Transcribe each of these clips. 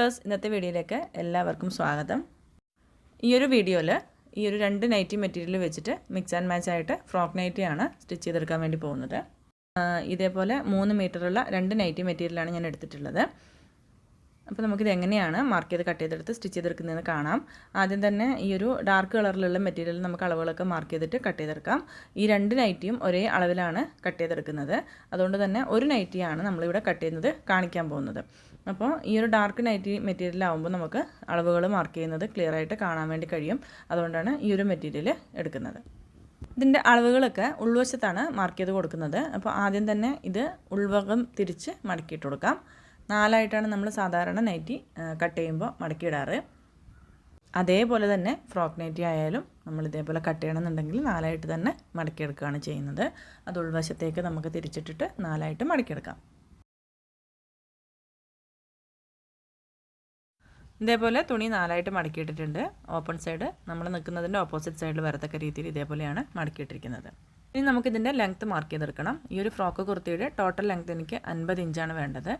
Viewers ഇന്നത്തെ വീഡിയോയിലേക്ക് എല്ലാവർക്കും സ്വാഗതം. ഈ ഒരു വീഡിയോയിൽ ഈ ഒരു രണ്ട് നൈറ്റി മെറ്റീരിയൽ വെച്ചിട്ട് മിക്സ് ആൻഡ് മാച്ച് ആയിട്ട് ഫ്രോക്ക് നൈറ്റിയാണ് സ്റ്റിച്ച് ചെയ്തെടുക്കാൻ വേണ്ടി പോകുന്നത്. ഇതേപോലെ മൂന്ന് മീറ്ററുള്ള രണ്ട് നൈറ്റി മെറ്റീരിയലാണ് ഞാൻ എടുത്തിട്ടുള്ളത്. അപ്പോൾ നമുക്കിത് എങ്ങനെയാണ് മാർക്ക് ചെയ്ത് കട്ട് ചെയ്തെടുത്ത് സ്റ്റിച്ച് ചെയ്തെടുക്കുന്നതെന്ന് കാണാം. ആദ്യം തന്നെ ഈ ഒരു ഡാർക്ക് കളറിലുള്ള മെറ്റീരിയൽ നമുക്ക് അളവുകളൊക്കെ മാർക്ക് ചെയ്തിട്ട് കട്ട് ചെയ്തെടുക്കാം. ഈ രണ്ട് നൈറ്റിയും ഒരേ അളവിലാണ് കട്ട് ചെയ്തെടുക്കുന്നത്. അതുകൊണ്ട് തന്നെ ഒരു നൈറ്റിയാണ് നമ്മളിവിടെ കട്ട് ചെയ്യുന്നത് കാണിക്കാൻ പോകുന്നത്. അപ്പോൾ ഈ ഒരു ഡാർക്ക് നൈറ്റി മെറ്റീരിയൽ ആകുമ്പോൾ നമുക്ക് അളവുകൾ മാർക്ക് ചെയ്യുന്നത് ക്ലിയർ ആയിട്ട് കാണാൻ വേണ്ടി കഴിയും. അതുകൊണ്ടാണ് ഈ ഒരു മെറ്റീരിയൽ എടുക്കുന്നത്. ഇതിന്റെ അളവുകളൊക്കെ ഉൾവശത്താണ് മാർക്ക് ചെയ്ത് കൊടുക്കുന്നത്. അപ്പോൾ ആദ്യം തന്നെ ഇത് ഉൾവകം തിരിച്ച് മടക്കിയിട്ട് കൊടുക്കാം. നാലായിട്ടാണ് നമ്മൾ സാധാരണ നൈറ്റി കട്ട് ചെയ്യുമ്പോൾ മടക്കിയിടാറ്. അതേപോലെ തന്നെ ഫ്രോക്ക് നൈറ്റി ആയാലും നമ്മൾ ഇതേപോലെ കട്ട് ചെയ്യണമെന്നുണ്ടെങ്കിൽ നാലായിട്ട് തന്നെ മടക്കിയെടുക്കുകയാണ് ചെയ്യുന്നത്. അത് ഉൾവശത്തേക്ക് നമുക്ക് തിരിച്ചിട്ടിട്ട് നാലായിട്ട് മടക്കിയെടുക്കാം. ഇതേപോലെ തുണി നാലായിട്ട് മടക്കിയിട്ടിട്ടുണ്ട്. ഓപ്പൺ സൈഡ് നമ്മൾ നിൽക്കുന്നതിന്റെ ഓപ്പോസിറ്റ് സൈഡിൽ വരത്തക്ക രീതിയിൽ ഇതേപോലെയാണ് മടക്കിയിട്ടിരിക്കുന്നത്. ഇനി നമുക്കിതിന്റെ ലെങ്ത്ത് മാർക്ക് ചെയ്തെടുക്കണം. ഈ ഒരു ഫ്രോക്ക് കുർത്തിയുടെ ടോട്ടൽ ലെങ്ത്ത് എനിക്ക് അൻപത് ഇഞ്ചാണ് വേണ്ടത്.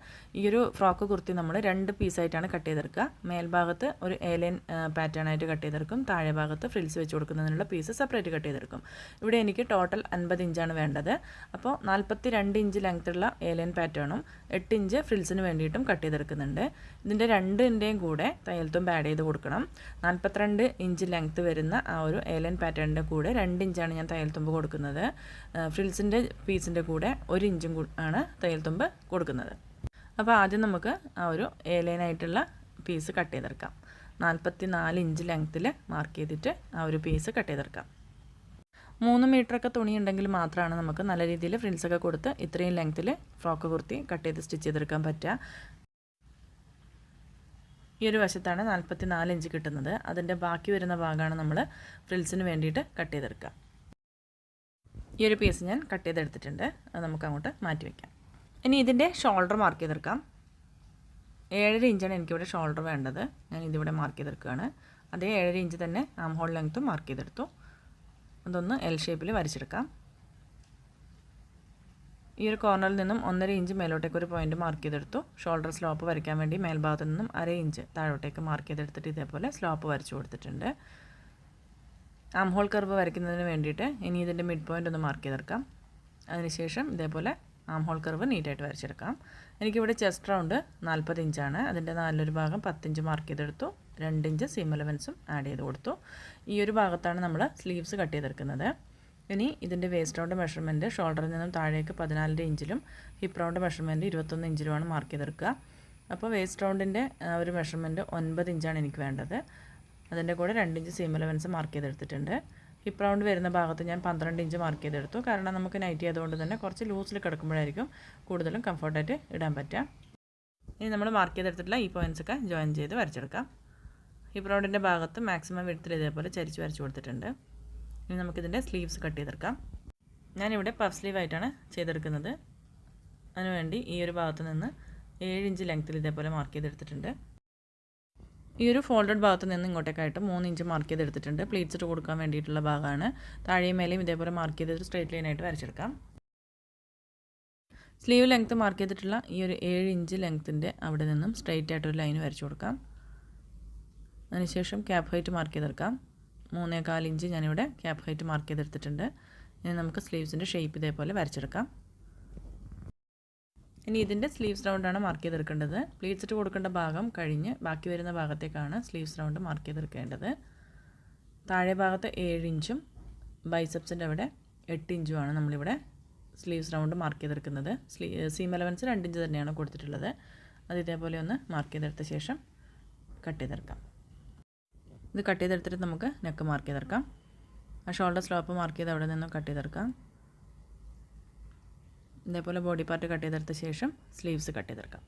ഈ ഒരു ഫ്രോക്ക് കുർത്തി നമ്മൾ രണ്ട് പീസായിട്ടാണ് കട്ട് ചെയ്തെടുക്കുക. മേൽഭാഗത്ത് ഒരു ഏലൈൻ പാറ്റേൺ ആയിട്ട് കട്ട് ചെയ്തെടുക്കും. താഴെ ഭാഗത്ത് ഫ്രിൽസ് വെച്ച് കൊടുക്കുന്നതിനുള്ള പീസ് സെപ്പറേറ്റ് കട്ട് ചെയ്തെടുക്കും. ഇവിടെ എനിക്ക് ടോട്ടൽ അൻപത് ഇഞ്ചാണ് വേണ്ടത്. അപ്പോൾ നാൽപ്പത്തി രണ്ട് ഇഞ്ച് ലെങ്ത്തുള്ള ഏലൈൻ പാറ്റേണും എട്ട് ഇഞ്ച് ഫ്രിൽസിന് വേണ്ടിയിട്ടും കട്ട് ചെയ്തെടുക്കുന്നുണ്ട്. ഇതിന്റെ രണ്ടിന്റെയും കൂടെ തയ്യൽത്തും ആഡ് ചെയ്ത് കൊടുക്കണം. നാൽപ്പത്തിരണ്ട് ഇഞ്ച് ലെങ്ത്ത് വരുന്ന ആ ഒരു ഏലൻ പാറ്റേണിന്റെ കൂടെ രണ്ട് ഇഞ്ചാണ് ഞാൻ തയ്യൽത്തുമ്പ് കൊടുക്കുന്നത്. ഫ്രിൽസിന്റെ പീസിന്റെ കൂടെ ഒരു ഇഞ്ചും ആണ് തയ്യൽ തുമ്പ് കൊടുക്കുന്നത്. അപ്പോൾ ആദ്യം നമുക്ക് ആ ഒരു ഏലൈനായിട്ടുള്ള പീസ് കട്ട് ചെയ്തെടുക്കാം. നാൽപ്പത്തി നാല് ഇഞ്ച് ലെങ്ത്തിൽ മാർക്ക് ചെയ്തിട്ട് ആ ഒരു പീസ് കട്ട് ചെയ്തെടുക്കാം. മൂന്ന് മീറ്ററൊക്കെ തുണി ഉണ്ടെങ്കിൽ മാത്രമാണ് നമുക്ക് നല്ല രീതിയിൽ ഫ്രിൽസൊക്കെ കൊടുത്ത് ഇത്രയും ലെങ്ത്തിൽ ഫ്രോക്ക് കുർത്തി കട്ട് ചെയ്ത് സ്റ്റിച്ച് ചെയ്തെടുക്കാൻ പറ്റുക. ഈ ഒരു വശത്താണ് നാൽപ്പത്തി നാല് ഇഞ്ച് കിട്ടുന്നത്. അതിന്റെ ബാക്കി വരുന്ന ഭാഗമാണ് നമ്മൾ ഫ്രിൽസിന് വേണ്ടിയിട്ട് കട്ട് ചെയ്തെടുക്കുക. ഈ ഒരു പീസ് ഞാൻ കട്ട് ചെയ്തെടുത്തിട്ടുണ്ട്. അത് നമുക്ക് അങ്ങോട്ട് മാറ്റി വയ്ക്കാം ഇനി ഇതിന്റെ ഷോൾഡർ മാർക്ക് ചെയ്തെടുക്കാം. ഏഴര ഇഞ്ചാണ് എനിക്കിവിടെ ഷോൾഡർ വേണ്ടത്. ഞാൻ ഇതിവിടെ മാർക്ക് ചെയ്തെടുക്കുകയാണ്. അതേ ഏഴര ഇഞ്ച് തന്നെ ആം ഹോൾ ലെങ്ത്തും മാർക്ക് ചെയ്തെടുത്തു. അതൊന്ന് എൽ ഷേപ്പിൽ വരച്ചെടുക്കാം. ഈ ഒരു കോർണറിൽ നിന്നും ഒന്നര ഇഞ്ച് മേലോട്ടേക്ക് ഒരു പോയിന്റ് മാർക്ക് ചെയ്തെടുത്തു. ഷോൾഡർ സ്ലോപ്പ് വരയ്ക്കാൻ വേണ്ടി മേൽഭാഗത്തു നിന്നും അര ഇഞ്ച് താഴോട്ടേക്ക് മാർക്ക് ചെയ്തെടുത്തിട്ട് ഇതേപോലെ സ്ലോപ്പ് വരച്ചു കൊടുത്തിട്ടുണ്ട്. ആം ഹോൾ കർവ് വരയ്ക്കുന്നതിന് വേണ്ടിയിട്ട് ഇനി ഇതിന്റെ മിഡ് പോയിന്റ് ഒന്ന് മാർക്ക് ചെയ്തെടുക്കാം. അതിനുശേഷം ഇതേപോലെ ആം ഹോൾ കർവ് നീറ്റായിട്ട് വരച്ചെടുക്കാം. എനിക്കിവിടെ ചെസ്റ്റ് റൗണ്ട് നാൽപ്പത് ഇഞ്ചാണ് അതിന്റെ നാലൊരു ഭാഗം പത്തിഞ്ച് മാർക്ക് ചെയ്തെടുത്തു. രണ്ട് ഇഞ്ച് സീം എലവൻസും ആഡ് ചെയ്ത് കൊടുത്തു. ഈ ഒരു ഭാഗത്താണ് നമ്മൾ സ്ലീവ്സ് കട്ട് ചെയ്തെടുക്കുന്നത്. ഇനി ഇതിന്റെ വേസ്റ്റ് റൗണ്ട് മെഷർമെന്റ് ഷോൾഡറിൽ നിന്നും താഴേക്ക് പതിനാലര ഇഞ്ചിലും ഹിപ്പ് റൗണ്ട് മെഷർമെന്റ് ഇരുപത്തൊന്ന് ഇഞ്ചിലുമാണ് മാർക്ക് ചെയ്തെടുക്കുക. അപ്പോൾ വേസ്റ്റ് റൗണ്ടിന്റെ ഒരു മെഷർമെന്റ് ഒൻപത് ഇഞ്ചാണ് എനിക്ക് വേണ്ടത്. അതിന്റെ കൂടെ രണ്ട് ഇഞ്ച് സീം അലവൻസ് മാർക്ക് ചെയ്തെടുത്തിട്ടുണ്ട്. ഹിപ്പ് റൗണ്ട് വരുന്ന ഭാഗത്ത് ഞാൻ പന്ത്രണ്ട് ഇഞ്ച് മാർക്ക് ചെയ്തെടുത്തു. കാരണം നമുക്ക് നൈറ്റ് ചെയ്തുകൊണ്ട് തന്നെ കുറച്ച് ലൂസിൽ കിടക്കുമ്പോഴായിരിക്കും കൂടുതലും കംഫർട്ടായിട്ട് ഇടാൻ പറ്റുക. ഇനി നമ്മൾ മാർക്ക് ചെയ്തെടുത്തിട്ടുള്ള ഈ പോയിൻസൊക്കെ ജോയിൻ ചെയ്ത് വരച്ചെടുക്കാം. ഹിപ്പ് റൗണ്ടിന്റെ ഭാഗത്ത് മാക്സിമം വിടത്തിൽ ഇതേപോലെ ചരിച്ച് വരച്ച് കൊടുത്തിട്ടുണ്ട്. ഇനി നമുക്കിതിന്റെ സ്ലീവ്സ് കട്ട് ചെയ്തെടുക്കാം. ഞാനിവിടെ പഫ് സ്ലീവ് ആയിട്ടാണ് ചെയ്തെടുക്കുന്നത്. അതിനുവേണ്ടി ഈ ഒരു ഭാഗത്ത് നിന്ന് ഏഴ് ഇഞ്ച് ലെങ്ത്തിൽ ഇതേപോലെ മാർക്ക് ചെയ്തെടുത്തിട്ടുണ്ട്. ഈ ഒരു ഫോൾഡഡ് ഭാഗത്ത് നിന്ന് ഇങ്ങോട്ടേക്കായിട്ട് മൂന്ന് ഇഞ്ച് മാർക്ക് ചെയ്തെടുത്തിട്ടുണ്ട്. പ്ലീറ്റ്സ് ഇട്ട് കൊടുക്കാൻ വേണ്ടിയിട്ടുള്ള ഭാഗമാണ്. താഴെയും മേലെയും ഇതേപോലെ മാർക്ക് ചെയ്തിട്ട് സ്ട്രേറ്റ് ലൈനായിട്ട് വരച്ചെടുക്കാം. സ്ലീവ് ലെങ്ത്ത് മാർക്ക് ചെയ്തിട്ടുള്ള ഈ ഒരു ഏഴ് ഇഞ്ച് ലെങ്ത്തിന്റെ അവിടെ നിന്നും സ്ട്രൈറ്റ് ആയിട്ടൊരു ലൈൻ വരച്ചു കൊടുക്കാം. അതിനുശേഷം ക്യാപ് ഹൈറ്റ് മാർക്ക് ചെയ്തെടുക്കാം. മൂന്നേകാൽ ഇഞ്ച് ഞാനിവിടെ ക്യാപ് ഹൈറ്റ് മാർക്ക് ചെയ്തെടുത്തിട്ടുണ്ട്. ഇനി നമുക്ക് സ്ലീവ്സിന്റെ ഷേപ്പ് ഇതേപോലെ വരച്ചെടുക്കാം. ഇനി ഇതിന്റെ സ്ലീവ്സ് റൗണ്ടാണ് മാർക്ക് ചെയ്തെടുക്കേണ്ടത്. പ്ലീറ്റ്സ് ഇട്ട് കൊടുക്കേണ്ട ഭാഗം കഴിഞ്ഞ് ബാക്കി വരുന്ന ഭാഗത്തേക്കാണ് സ്ലീവ്സ് റൗണ്ട് മാർക്ക് ചെയ്തെടുക്കേണ്ടത്. താഴെ ഭാഗത്ത് ഏഴ് ഇഞ്ചും ബൈസെപ്സിന്റെ അവിടെ എട്ട് ഇഞ്ചുമാണ് നമ്മളിവിടെ സ്ലീവ്സ് റൗണ്ട് മാർക്ക് ചെയ്തെടുക്കുന്നത്. സ്ലീ സീം അലവൻസ് രണ്ട് ഇഞ്ച് തന്നെയാണ് കൊടുത്തിട്ടുള്ളത്. അത് ഇതേപോലെ ഒന്ന് മാർക്ക് ചെയ്തെടുത്ത ശേഷം കട്ട് ചെയ്തെടുക്കാം. ഇത് കട്ട് ചെയ്തെടുത്തിട്ട് നമുക്ക് നെക്ക് മാർക്ക് ചെയ്തെടുക്കാം. ആ ഷോൾഡർ സ്ലോപ്പ് മാർക്ക് ചെയ്ത് അവിടെ നിന്നും കട്ട് ചെയ്തെടുക്കാം. ഇതേപോലെ ബോഡി പാർട്ട് കട്ട് ചെയ്തെടുത്ത ശേഷം സ്ലീവ്സ് കട്ട് ചെയ്തെടുക്കാം.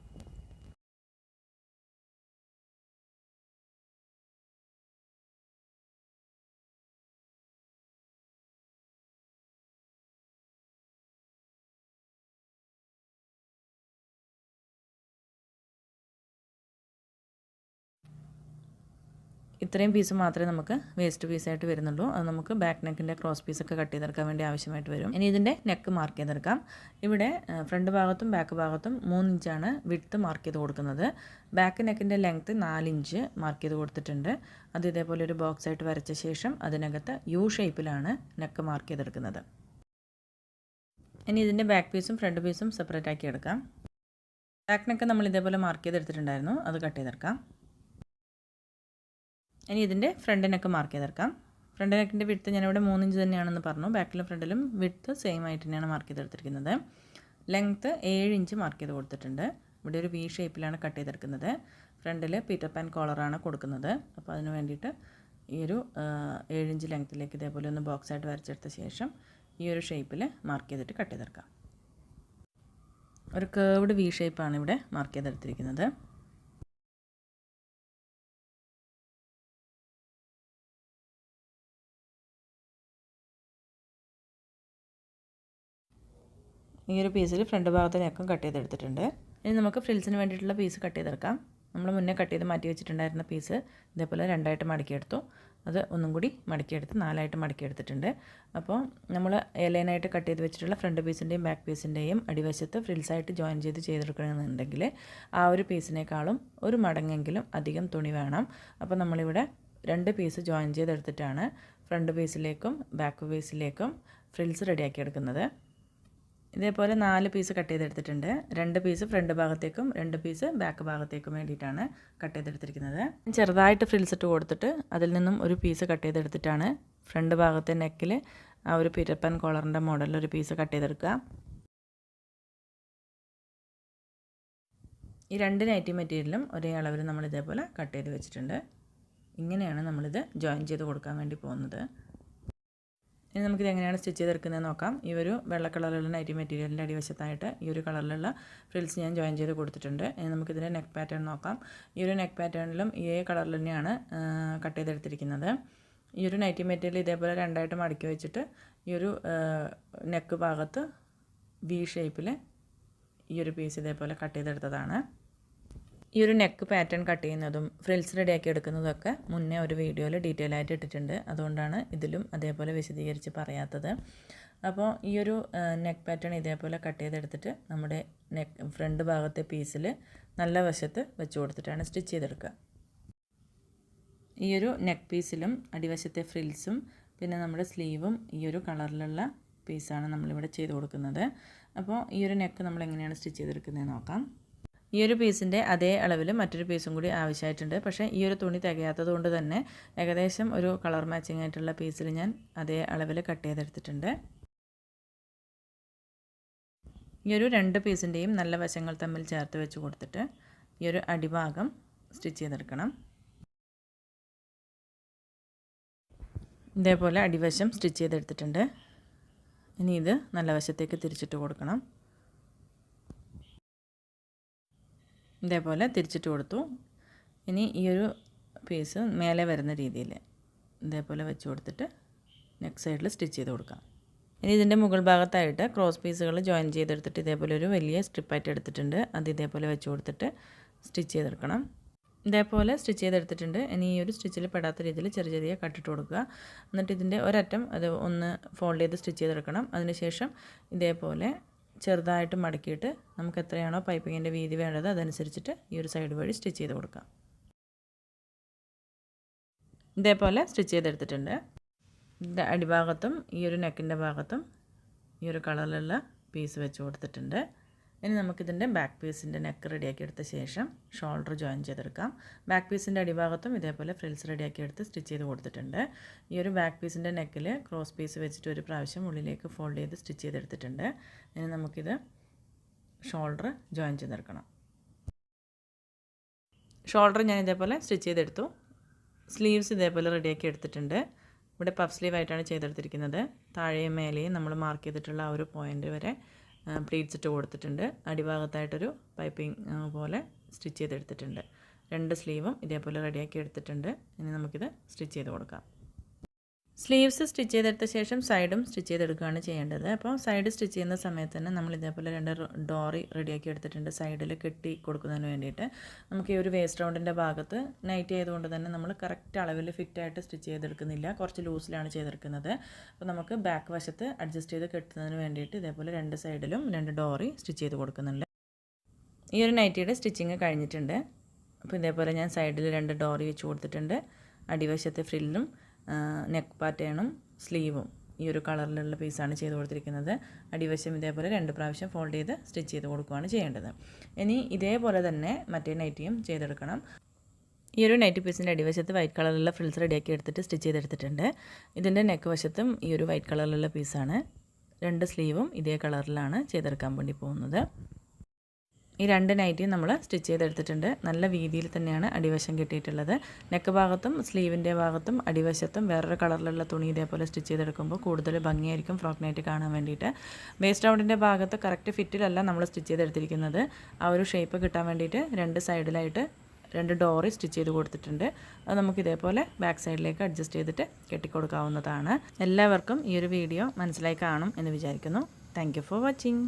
ഇത്രയും പീസ് മാത്രമേ നമുക്ക് വേസ്റ്റ് പീസായിട്ട് വരുന്നുള്ളൂ. അത് നമുക്ക് ബാക്ക് നെക്കിന്റെ ക്രോസ് പീസൊക്കെ കട്ട് ചെയ്തെടുക്കാൻ വേണ്ടി ആവശ്യമായിട്ട് വരും. ഇനി ഇതിന്റെ നെക്ക് മാർക്ക് ചെയ്തെടുക്കാം. ഇവിടെ ഫ്രണ്ട് ഭാഗത്തും ബാക്ക് ഭാഗത്തും മൂന്നിഞ്ചാണ് വിട്ത്ത് മാർക്ക് ചെയ്ത് കൊടുക്കുന്നത്. ബാക്ക് നെക്കിന്റെ ലെങ്ത്ത് നാലിഞ്ച് മാർക്ക് ചെയ്ത് കൊടുത്തിട്ടുണ്ട്. അത് ഇതേപോലെ ഒരു ബോക്സ് ആയിട്ട് വരച്ച ശേഷം അതിനകത്ത് യു ഷേപ്പിലാണ് നെക്ക് മാർക്ക് ചെയ്തെടുക്കുന്നത്. ഇനി ഇതിന്റെ ബാക്ക് പീസും ഫ്രണ്ട് പീസും സെപ്പറേറ്റ് ആക്കി എടുക്കാം. ബാക്ക് നെക്ക് നമ്മൾ ഇതേപോലെ മാർക്ക് ചെയ്തെടുത്തിട്ടുണ്ടായിരുന്നു. അത് കട്ട് ചെയ്തെടുക്കാം. ഇനി ഇതിന്റെ ഫ്രണ്ട് നെക്ക് മാർക്ക് ചെയ്തെടുക്കാം. ഫ്രണ്ട് നെക്കിന്റെ വിട്ത്ത് ഞാനിവിടെ മൂന്നിഞ്ച് തന്നെയാണെന്ന് പറഞ്ഞു. ബാക്കിലും ഫ്രണ്ടിലും വിട്ത്ത് സെയിം ആയിട്ട് തന്നെയാണ് മാർക്ക് ചെയ്തെടുത്തിരിക്കുന്നത്. ലെങ്ത്ത് ഏഴ് ഇഞ്ച് മാർക്ക് ചെയ്ത് കൊടുത്തിട്ടുണ്ട്. ഇവിടെ ഒരു വി ഷേപ്പിലാണ് കട്ട് ചെയ്തെടുക്കുന്നത്. ഫ്രണ്ടിൽ പീറ്റർ പാൻ കോളറാണ് കൊടുക്കുന്നത്. അപ്പോൾ അതിന് വേണ്ടിയിട്ട് ഈ ഒരു ഏഴിഞ്ച് ലെങ്ത്തിലേക്ക് ഇതേപോലെ ഒന്ന് ബോക്സ് ആയിട്ട് വരച്ചെടുത്ത ശേഷം ഈ ഒരു ഷേപ്പിൽ മാർക്ക് ചെയ്തിട്ട് കട്ട് ചെയ്തെടുക്കാം. ഒരു കേവ്ഡ് വി ഷേപ്പാണ് ഇവിടെ മാർക്ക് ചെയ്തെടുത്തിരിക്കുന്നത്. ഈ ഒരു പീസിൽ ഫ്രണ്ട് ഭാഗത്തെ നെക്കും കട്ട് ചെയ്തെടുത്തിട്ടുണ്ട്. ഇനി നമുക്ക് ഫ്രിൽസിന് വേണ്ടിയിട്ടുള്ള പീസ് കട്ട് ചെയ്തെടുക്കാം. നമ്മൾ മുന്നേ കട്ട് ചെയ്ത് മാറ്റി വെച്ചിട്ടുണ്ടായിരുന്ന പീസ് ഇതേപോലെ രണ്ടായിട്ട് മടക്കിയെടുത്തു. അത് ഒന്നും കൂടി മടക്കിയെടുത്ത് നാലായിട്ട് മടക്കിയെടുത്തിട്ടുണ്ട്. അപ്പോൾ നമ്മൾ എലൈനായിട്ട് കട്ട് ചെയ്ത് വെച്ചിട്ടുള്ള ഫ്രണ്ട് പീസിന്റെയും ബാക്ക് പീസിന്റെയും അടിവശത്ത് ഫ്രിൽസായിട്ട് ജോയിൻ ചെയ്ത് ചെയ്തെടുക്കണമെന്നുണ്ടെങ്കിൽ ആ ഒരു പീസിനേക്കാളും ഒരു മടങ്ങെങ്കിലും അധികം തുണി വേണം. അപ്പോൾ നമ്മളിവിടെ രണ്ട് പീസ് ജോയിൻ ചെയ്തെടുത്തിട്ടാണ് ഫ്രണ്ട് പീസിലേക്കും ബാക്ക് പീസിലേക്കും ഫ്രിൽസ് റെഡിയാക്കി എടുക്കുന്നത്. ഇതേപോലെ നാല് പീസ് കട്ട് ചെയ്തെടുത്തിട്ടുണ്ട്. രണ്ട് പീസ് ഫ്രണ്ട് ഭാഗത്തേക്കും രണ്ട് പീസ് ബാക്ക് ഭാഗത്തേക്കും വേണ്ടിയിട്ടാണ് കട്ട് ചെയ്തെടുത്തിരിക്കുന്നത്. ചെറുതായിട്ട് ഫ്രിൽസ് ഇട്ട് കൊടുത്തിട്ട് അതിൽ നിന്നും ഒരു പീസ് കട്ട് ചെയ്തെടുത്തിട്ടാണ് ഫ്രണ്ട് ഭാഗത്തെ നെക്കിൽ ആ ഒരു പിരപ്പൻ കോളറിന്റെ മോഡലിൽ ഒരു പീസ് കട്ട് ചെയ്തെടുക്കുക. ഈ രണ്ട് നൈറ്റി മെറ്റീരിയലും ഒരേ അളവിൽ നമ്മൾ ഇതേപോലെ കട്ട് ചെയ്ത് വെച്ചിട്ടുണ്ട്. ഇങ്ങനെയാണ് നമ്മളിത് ജോയിൻ ചെയ്ത് കൊടുക്കാൻ വേണ്ടി പോകുന്നത്. ഇനി നമുക്കിത് എങ്ങനെയാണ് സ്റ്റിച്ച് ചെയ്തെടുക്കുന്നത് നോക്കാം. ഈ ഒരു വെള്ള കളറിലുള്ള നൈറ്റി മെറ്റീരിയലിന്റെ അടിവശത്തായിട്ട് ഈ ഒരു കളറിലുള്ള ഫ്രിൽസ് ഞാൻ ജോയിൻ ചെയ്ത് കൊടുത്തിട്ടുണ്ട്. ഇനി നമുക്കിതിന്റെ നെക്ക് പാറ്റേൺ നോക്കാം. ഈ ഒരു നെക്ക് പാറ്റേണിലും ഈ കളറിൽ തന്നെയാണ് കട്ട് ചെയ്തെടുത്തിരിക്കുന്നത്. ഈ ഒരു നൈറ്റി മെറ്റീരിയൽ ഇതേപോലെ രണ്ടായിട്ട് മടക്കി വെച്ചിട്ട് ഈ ഒരു നെക്ക് ഭാഗത്ത് വി ഷേപ്പിൽ ഈ ഒരു പീസ് ഇതേപോലെ കട്ട് ചെയ്തെടുത്തതാണ്. ഈ ഒരു നെക്ക് പാറ്റേൺ കട്ട് ചെയ്യുന്നതും ഫ്രിൽസ് റെഡിയാക്കി എടുക്കുന്നതൊക്കെ മുന്നേ ഒരു വീഡിയോയിൽ ഡീറ്റെയിൽ ആയിട്ട് ഇട്ടിട്ടുണ്ട്. അതുകൊണ്ടാണ് ഇതിലും അതേപോലെ വിശദീകരിച്ച് പറയാത്തത്. അപ്പോൾ ഈ ഒരു നെക്ക് പാറ്റേൺ ഇതേപോലെ കട്ട് ചെയ്തെടുത്തിട്ട് നമ്മുടെ നെക്ക് ഫ്രണ്ട് ഭാഗത്തെ പീസിൽ നല്ല വശത്ത് വെച്ച് കൊടുത്തിട്ടാണ് സ്റ്റിച്ച് ചെയ്തെടുക്കുക. ഈയൊരു നെക്ക് പീസിലും അടിവശത്തെ ഫ്രിൽസും പിന്നെ നമ്മുടെ സ്ലീവും ഈ ഒരു കളറിലുള്ള പീസാണ് നമ്മളിവിടെ ചെയ്ത് കൊടുക്കുന്നത്. അപ്പോൾ ഈ ഒരു നെക്ക് നമ്മൾ എങ്ങനെയാണ് സ്റ്റിച്ച് ചെയ്തെടുക്കുന്നത് നോക്കാം. ഈ ഒരു പീസിന്റെ അതേ അളവിൽ മറ്റൊരു പീസും കൂടി ആവശ്യമായിട്ടുണ്ട്. പക്ഷേ ഈ ഒരു തുണി തികയാത്തത് കൊണ്ട് തന്നെ ഏകദേശം ഒരു കളർ മാച്ചിങ് ആയിട്ടുള്ള പീസിൽ ഞാൻ അതേ അളവിൽ കട്ട് ചെയ്തെടുത്തിട്ടുണ്ട്. ഈ ഒരു രണ്ട് പീസിന്റെയും നല്ല വശങ്ങൾ തമ്മിൽ ചേർത്ത് വെച്ച് കൊടുത്തിട്ട് ഈ ഒരു അടിഭാഗം സ്റ്റിച്ച് ചെയ്തെടുക്കണം. ഇതേപോലെ അടിവശം സ്റ്റിച്ച് ചെയ്തെടുത്തിട്ടുണ്ട്. ഇനി ഇത് നല്ല വശത്തേക്ക് തിരിച്ചിട്ട് കൊടുക്കണം. ഇതേപോലെ തിരിച്ചിട്ട് കൊടുത്തു. ഇനി ഈ ഒരു പീസ് മേലെ വരുന്ന രീതിയിൽ ഇതേപോലെ വെച്ച് കൊടുത്തിട്ട് നെക്സ്റ്റ് സൈഡിൽ സ്റ്റിച്ച് ചെയ്ത് കൊടുക്കാം. ഇനി ഇതിന്റെ മുകൾ ഭാഗത്തായിട്ട് ക്രോസ് പീസുകൾ ജോയിൻ ചെയ്തെടുത്തിട്ട് ഇതേപോലെ ഒരു വലിയ സ്ട്രിപ്പായിട്ട് എടുത്തിട്ടുണ്ട്. അത് ഇതേപോലെ വെച്ച് കൊടുത്തിട്ട് സ്റ്റിച്ച് ചെയ്തെടുക്കണം. ഇതേപോലെ സ്റ്റിച്ച് ചെയ്തെടുത്തിട്ടുണ്ട്. ഇനി ഈ ഒരു സ്റ്റിച്ചിൽ പെടാത്ത രീതിയിൽ ചെറിയ ചെറിയ കട്ടിട്ട് കൊടുക്കുക. എന്നിട്ട് ഇതിന്റെ ഒരറ്റം അത് ഒന്ന് ഫോൾഡ് ചെയ്ത് സ്റ്റിച്ച് ചെയ്തെടുക്കണം. അതിനുശേഷം ഇതേപോലെ ചെറുതായിട്ട് മടക്കിയിട്ട് നമുക്ക് എത്രയാണോ പൈപ്പിങ്ങിന്റെ വീതി വേണ്ടത് അതനുസരിച്ചിട്ട് ഈ ഒരു സൈഡ് വഴി സ്റ്റിച്ച് ചെയ്ത് കൊടുക്കാം. ഇതേപോലെ സ്റ്റിച്ച് ചെയ്തെടുത്തിട്ടുണ്ട്. ഇതിന്റെ അടിഭാഗത്തും ഈ ഒരു നെക്കിന്റെ ഭാഗത്തും ഈ ഒരു കളറിലുള്ള പീസ് വെച്ച് കൊടുത്തിട്ടുണ്ട്. ഇനി നമുക്കിതിന്റെ ബാക്ക് പീസിന്റെ നെക്ക് റെഡിയാക്കി എടുത്ത ശേഷം ഷോൾഡർ ജോയിൻ ചെയ്തെടുക്കാം. ബാക്ക് പീസിന്റെ അടിഭാഗത്തും ഇതേപോലെ ഫ്രിൽസ് റെഡിയാക്കി എടുത്ത് സ്റ്റിച്ച് ചെയ്ത് കൊടുത്തിട്ടുണ്ട്. ഈ ഒരു ബാക്ക് പീസിന്റെ നെക്കിൽ ക്രോസ് പീസ് വെച്ചിട്ട് ഒരു പ്രാവശ്യം ഉള്ളിലേക്ക് ഫോൾഡ് ചെയ്ത് സ്റ്റിച്ച് ചെയ്തെടുത്തിട്ടുണ്ട്. ഇനി നമുക്കിത് ഷോൾഡർ ജോയിൻ ചെയ്തെടുക്കണം. ഷോൾഡർ ഞാൻ ഇതേപോലെ സ്റ്റിച്ച് ചെയ്തെടുത്തു. സ്ലീവ്സ് ഇതേപോലെ റെഡിയാക്കി എടുത്തിട്ടുണ്ട്. ഇവിടെ പഫ് സ്ലീവ് ആയിട്ടാണ് ചെയ്തെടുത്തിരിക്കുന്നത്. താഴെയും മേലെയും നമ്മൾ മാർക്ക് ചെയ്തിട്ടുള്ള ആ ഒരു പോയിന്റ് വരെ പ്ലീറ്റ്സ് ഇട്ട് കൊടുത്തിട്ടുണ്ട്. അടിഭാഗത്തായിട്ടൊരു പൈപ്പിംഗ് പോലെ സ്റ്റിച്ച് ചെയ്തെടുത്തിട്ടുണ്ട്. രണ്ട് സ്ലീവും ഇതേപോലെ റെഡിയാക്കി എടുത്തിട്ടുണ്ട്. ഇനി നമുക്കിത് സ്റ്റിച്ച് ചെയ്ത് കൊടുക്കാം. സ്ലീവ്സ് സ്റ്റിച്ച് ചെയ്തെടുത്ത ശേഷം സൈഡും സ്റ്റിച്ച് ചെയ്തെടുക്കുകയാണ് ചെയ്യേണ്ടത്. അപ്പോൾ സൈഡ് സ്റ്റിച്ച് ചെയ്യുന്ന സമയത്ത് തന്നെ നമ്മൾ ഇതേപോലെ രണ്ട് ഡോറി റെഡിയാക്കി എടുത്തിട്ടുണ്ട്. സൈഡിൽ കെട്ടി കൊടുക്കുന്നതിന് വേണ്ടിയിട്ട്. നമുക്ക് ഈ ഒരു വേസ്റ്റ് റൗണ്ടിന്റെ ഭാഗത്ത് നൈറ്റ് ചെയ്തുകൊണ്ട് തന്നെ നമ്മൾ കറക്റ്റ് അളവിൽ ഫിറ്റായിട്ട് സ്റ്റിച്ച് ചെയ്തെടുക്കുന്നില്ല. കുറച്ച് ലൂസിലാണ് ചെയ്തെടുക്കുന്നത്. അപ്പോൾ നമുക്ക് ബാക്ക് വശത്ത് അഡ്ജസ്റ്റ് ചെയ്ത് കെട്ടുന്നതിന് വേണ്ടിയിട്ട് ഇതേപോലെ രണ്ട് സൈഡിലും രണ്ട് ഡോറി സ്റ്റിച്ച് ചെയ്ത് കൊടുക്കുന്നുണ്ട്. ഈ ഒരു നൈറ്റിയുടെ സ്റ്റിച്ചിങ് കഴിഞ്ഞിട്ടുണ്ട്. അപ്പോൾ ഇതേപോലെ ഞാൻ സൈഡിൽ രണ്ട് ഡോറി വെച്ച് കൊടുത്തിട്ടുണ്ട്. അടിവശത്തെ ഫ്രില്ലും നെക്ക് പാറ്റേണും സ്ലീവും ഈ ഒരു കളറിലുള്ള പീസാണ് ചെയ്ത് കൊടുത്തിരിക്കുന്നത്. അടിവശം ഇതേപോലെ രണ്ട് പ്രാവശ്യം ഫോൾഡ് ചെയ്ത് സ്റ്റിച്ച് ചെയ്ത് കൊടുക്കുകയാണ് ചെയ്യേണ്ടത്. ഇനി ഇതേപോലെ തന്നെ മറ്റേ നൈറ്റിയും ചെയ്തെടുക്കണം. ഈ ഒരു നൈറ്റി പീസിന്റെ അടിവശത്ത് വൈറ്റ് കളറിലുള്ള ഫ്രിൽസ് റെഡിയാക്കി എടുത്തിട്ട് സ്റ്റിച്ച് ചെയ്തെടുത്തിട്ടുണ്ട്. ഇതിന്റെ നെക്ക് വശത്തും ഈ ഒരു വൈറ്റ് കളറിലുള്ള പീസാണ് രണ്ട് സ്ലീവും ഇതേ കളറിലാണ് ചെയ്തെടുക്കാൻ വേണ്ടി പോകുന്നത്. ഈ രണ്ട് നൈറ്റിയും നമ്മൾ സ്റ്റിച്ച് ചെയ്തെടുത്തിട്ടുണ്ട്. നല്ല വീതിയിൽ തന്നെയാണ് അടിവശം കിട്ടിയിട്ടുള്ളത്. നെക്ക് ഭാഗത്തും സ്ലീവിന്റെ ഭാഗത്തും അടിവശത്തും വേറൊരു കളറിലുള്ള തുണി ഇതേപോലെ സ്റ്റിച്ച് ചെയ്തെടുക്കുമ്പോൾ കൂടുതൽ ഭംഗിയായിരിക്കും ഫ്രോക്ക് നൈറ്റ് കാണാൻ വേണ്ടിയിട്ട്. വേസ്റ്റ് റൗണ്ടിന്റെ ഭാഗത്ത് കറക്റ്റ് ഫിറ്റിലല്ല നമ്മൾ സ്റ്റിച്ച് ചെയ്തെടുത്തിരിക്കുന്നത്. ആ ഒരു ഷേപ്പ് കിട്ടാൻ വേണ്ടിയിട്ട് രണ്ട് സൈഡിലായിട്ട് രണ്ട് ഡോറി സ്റ്റിച്ച് ചെയ്ത് കൊടുത്തിട്ടുണ്ട്. അത് നമുക്ക് ഇതേപോലെ ബാക്ക് സൈഡിലേക്ക് അഡ്ജസ്റ്റ് ചെയ്തിട്ട് കെട്ടിക്കൊടുക്കാവുന്നതാണ്. എല്ലാവർക്കും ഈ ഒരു വീഡിയോ മനസ്സിലായി കാണും എന്ന് വിചാരിക്കുന്നു. Thank for watching